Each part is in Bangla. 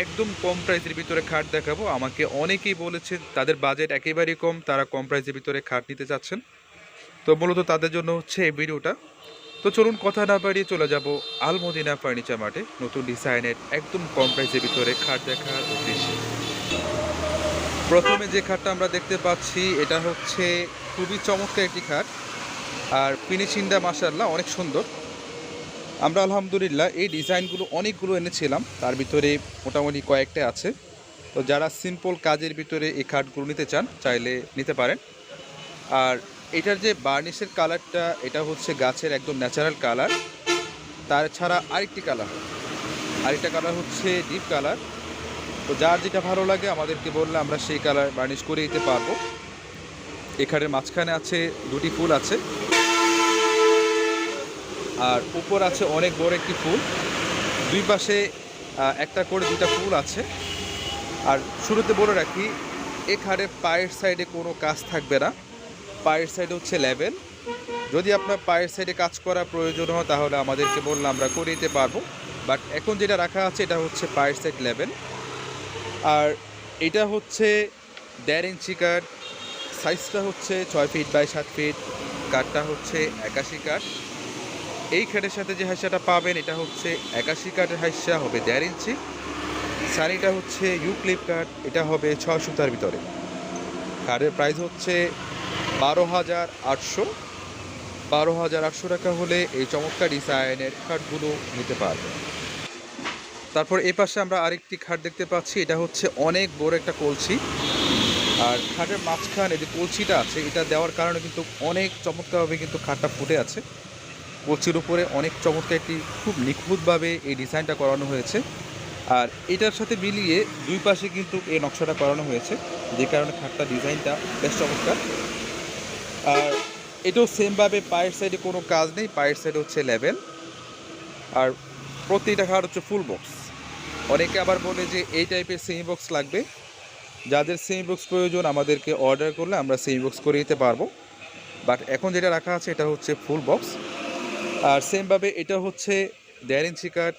একদম কম প্রাইসের ভিতরে খাট দেখাবো। আমাকে অনেকেই বলেছে তাদের বাজেট একেবারেই কম, তারা কম প্রাইসের ভিতরে খাট নিতে চাচ্ছেন। তো মূলত তাদের জন্য হচ্ছে এই ভিডিওটা। তো চলুন কথা না বাড়িয়ে চলে যাব আলমদিনা ফার্নিচার মার্টে নতুন ডিজাইনের একদম কম প্রাইসের ভিতরে খাট দেখার উদ্দেশ্যে। প্রথমে যে খাটটা আমরা দেখতে পাচ্ছি, এটা হচ্ছে খুবই চমৎকার একটি খাট। আর ফিনিশিংটা মাসাল্লাহ অনেক সুন্দর। আমরা আলহামদুলিল্লাহ এই ডিজাইনগুলো অনেকগুলো এনেছিলাম। তার ভিতরে মোটামুটি কয়েকটা আছে। তো যারা সিম্পল কাজের ভিতরে এই খাটগুলো নিতে চান, চাইলে নিতে পারেন। আর এটার যে বার্নিশের কালারটা, এটা হচ্ছে গাছের একদম ন্যাচারাল কালার। তার ছাড়া আরেকটি কালার, আরেকটা কালার হচ্ছে ডিপ কালার। তো যার যেটা ভালো লাগে, আমাদেরকে বললে আমরা সেই কালার বার্নিশ করে দিতে পারব। এখানের মাঝখানে আছে দুটি ফুল আছে। আর উপর আছে অনেক বড় একটি ফুল। দুই পাশে একটা করে দুটা ফুল আছে। আর শুরুতে বলে রাখি, এখানে পায়ের সাইডে কোনো কাজ থাকবে না। পায়ের সাইডে হচ্ছে লেভেল যদি আপনার পায়ের সাইডে কাজ করা প্রয়োজন হয়, তাহলে আমাদেরকে বললে আমরা করে দিতে পারব। বাট এখন যেটা রাখা আছে, এটা হচ্ছে পায়ের সাইড লেভেল আর এটা হচ্ছে দেড় ইঞ্চি কাঠ। সাইজটা হচ্ছে ছয় ফিট বাই সাত ফিট। কাঠটা হচ্ছে একাশি কাঠ। এই খাটের সাথে যে হাইসাটা পাবেন, এটা হচ্ছে একাশি কাঠের হাইসা হবে দেড় ইঞ্চি। সানিটা হচ্ছে ইউক্লিপ কাঠ, এটা হবে ছ সুতার ভিতরে। কাঠের প্রাইস হচ্ছে বারো হাজার আটশো। বারো হাজার আটশো টাকা হলে এই চমৎকার ডিজাইনের খাটগুলো নিতে পারবে তারপর এই পাশে আমরা আরেকটি খাট দেখতে পাচ্ছি, এটা হচ্ছে অনেক বড় একটা কলসি। আর খাটের মাঝখানে যে কলসিটা আছে, এটা দেওয়ার কারণে কিন্তু অনেক চমৎকারভাবে কিন্তু খাটটা ফুটে আছে। কলসির উপরে অনেক চমৎকার একটি খুব নিখুঁতভাবে এই ডিজাইনটা করানো হয়েছে। আর এটার সাথে মিলিয়ে দুই পাশে কিন্তু এই নকশাটা করানো হয়েছে। যে কারণে খাটটা ডিজাইনটা বেশ চমৎকার। আর এটাও সেমভাবে পায়ের সাইডে কোনো কাজ নেই, পায়ের সাইডে হচ্ছে লেভেল আর প্রতিটা খাট হচ্ছে ফুল বক্স অনেকে আবার বলে যে এই টাইপের সেমি বক্স লাগবে। যাদের সেমি বক্স প্রয়োজন আমাদেরকে অর্ডার করলে আমরা সেমি বক্স করে দিতে পারব। বাট এখন যেটা রাখা আছে, এটা হচ্ছে ফুল বক্স আর সেমভাবে এটা হচ্ছে দেড় ইঞ্চি কাঠ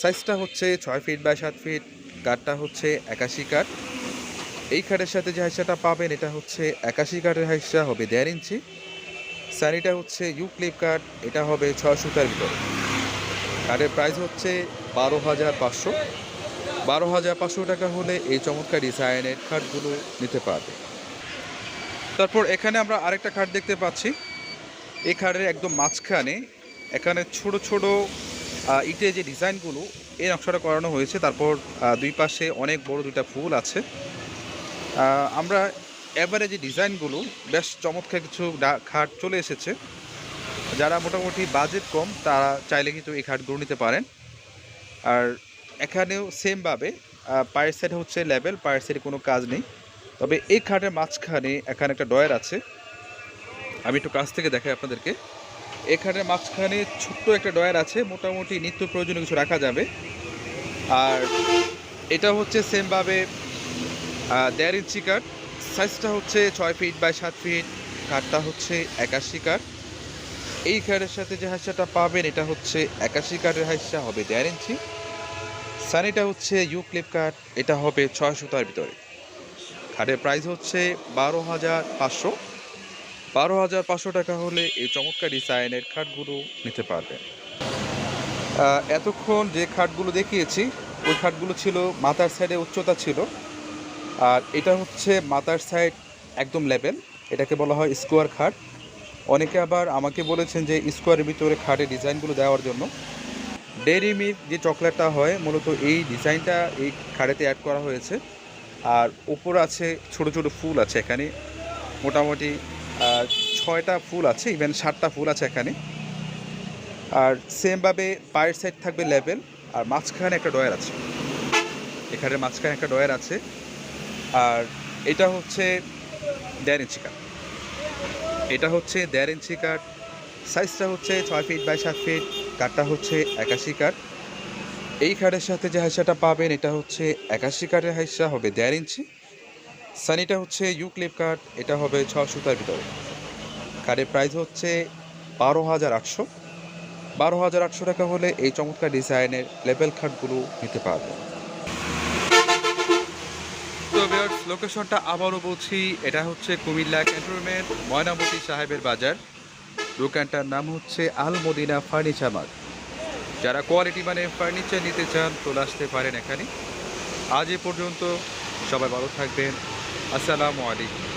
সাইজটা হচ্ছে ছয় ফিট বাই সাত ফিট কাঠটা হচ্ছে একাশি কাঠ। এই কাঠের সাথে যে হাইসাটা পাবেন, এটা হচ্ছে একাশি কাঠের হাইসা হবে দেড় ইঞ্চি। সানিটা হচ্ছে ইউক্লিপ কাঠ, এটা হবে ছয় সুতার ভিতরে। কাঠের প্রাইস হচ্ছে বারো হাজার পাঁচশো। বারো হাজার পাঁচশো টাকা হলে এই চমৎকার ডিজাইনের খাটগুলো নিতে পারবে। তারপর এখানে আমরা আরেকটা খাট দেখতে পাচ্ছি। এই খাটের একদম মাঝখানে এখানে ছোট ছোট ইটের যে ডিজাইনগুলো, এই নকশাটা করানো হয়েছে। তারপর দুই পাশে অনেক বড় দুইটা ফুল আছে। আমরা এবারে যে ডিজাইনগুলো, বেশ চমৎকার কিছু খাট চলে এসেছে। যারা মোটামুটি বাজেট কম, তারা চাইলে কিন্তু এই খাটগুলো নিতে পারেন। আর এখানেও সেমভাবে পায়ের সাইড হচ্ছে লেভেল পায়ের সাইডে কোনো কাজ নেই। তবে এই খাটের মাঝখানে এখানে একটা ডয়ার আছে। আমি একটু কাছ থেকে দেখাই আপনাদেরকে। এখানে মাঝখানে ছোট্ট একটা ডয়ার আছে, মোটামুটি নিত্য প্রয়োজনীয় কিছু রাখা যাবে। আর এটা হচ্ছে সেমভাবে দেড় ইঞ্চি কাঠ। সাইজটা হচ্ছে ছয় ফিট বাই সাত ফিট, কাঠটা হচ্ছে একাশি কাঠ। এই কাঠের সাথে যে হাইসাটা পাবেন, এটা হচ্ছে একাশি কাঠের হাইসা হবে দেড় ইঞ্চি। সানিটা হচ্ছে ইউক্লিপ কাঠ, এটা হবে ছয় সুতার ভিতরে। খাটের প্রাইস হচ্ছে বারো হাজার পাঁচশো। বারো হাজার পাঁচশো টাকা হলে এই চমৎকার ডিজাইনের খাটগুলো নিতে পারবেন। এতক্ষণ যে খাটগুলো দেখিয়েছি, ওই খাটগুলো ছিল মাথার সাইডে উচ্চতা ছিল। আর এটা হচ্ছে মাথার সাইড একদম লেভেল এটাকে বলা হয় স্কোয়ার খাট। অনেকে আবার আমাকে বলেছেন যে স্কোয়ারের ভিতরে খাটের ডিজাইনগুলো দেওয়ার জন্য। ডেরি মিল্ক যে চকলেটটা হয়, মূলত এই ডিজাইনটা এই খাড়েতে অ্যাড করা হয়েছে। আর উপর আছে ছোট ছোট ফুল আছে এখানে। মোটামুটি ছয়টা ফুল আছে ইভেন সাতটা ফুল আছে এখানে। আর সেমভাবে পায়ের সাইড থাকবে লেভেল আর মাঝখানে একটা ডয়ার আছে। এখানে মাঝখানে একটা ডয়ার আছে। আর এটা হচ্ছে দেড় ইঞ্চি কাঠ এটা হচ্ছে দেড় ইঞ্চি কাঠ সাইজটা হচ্ছে ছয় ফিট বাই সাত ফিট কাঠটা হচ্ছে একাশি কাঠ এই কাঠের সাথে যে হাইসাটা পাবেন, এটা হচ্ছে একাশি কাঠের হাইসা হবে দেড় ইঞ্চি সানিটা হচ্ছে ইউক্লিপ কাঠ এটা হবে ছ সুতার ভিতরে। কাঠের প্রাইস হচ্ছে বারো হাজার আটশো। বারো হাজার আটশো টাকা হলে এই চমৎকার ডিজাইনের লেভেল খাটগুলো নিতে ভিউয়ার্স লোকেশনটা আবারও বলছি, এটা হচ্ছে কুমিল্লা ক্যান্টনমেন্ট ময়নামতি সাহেবের বাজার। দোকানটার নাম হচ্ছে আল মদিনা ফার্নিচার মার্ট। যারা কোয়ালিটি মানে ফার্নিচার নিতে চান, চলে আসতে পারেন এখানে। আজ এ পর্যন্ত সবাই ভালো থাকবেন। আসসালামু আলাইকুম।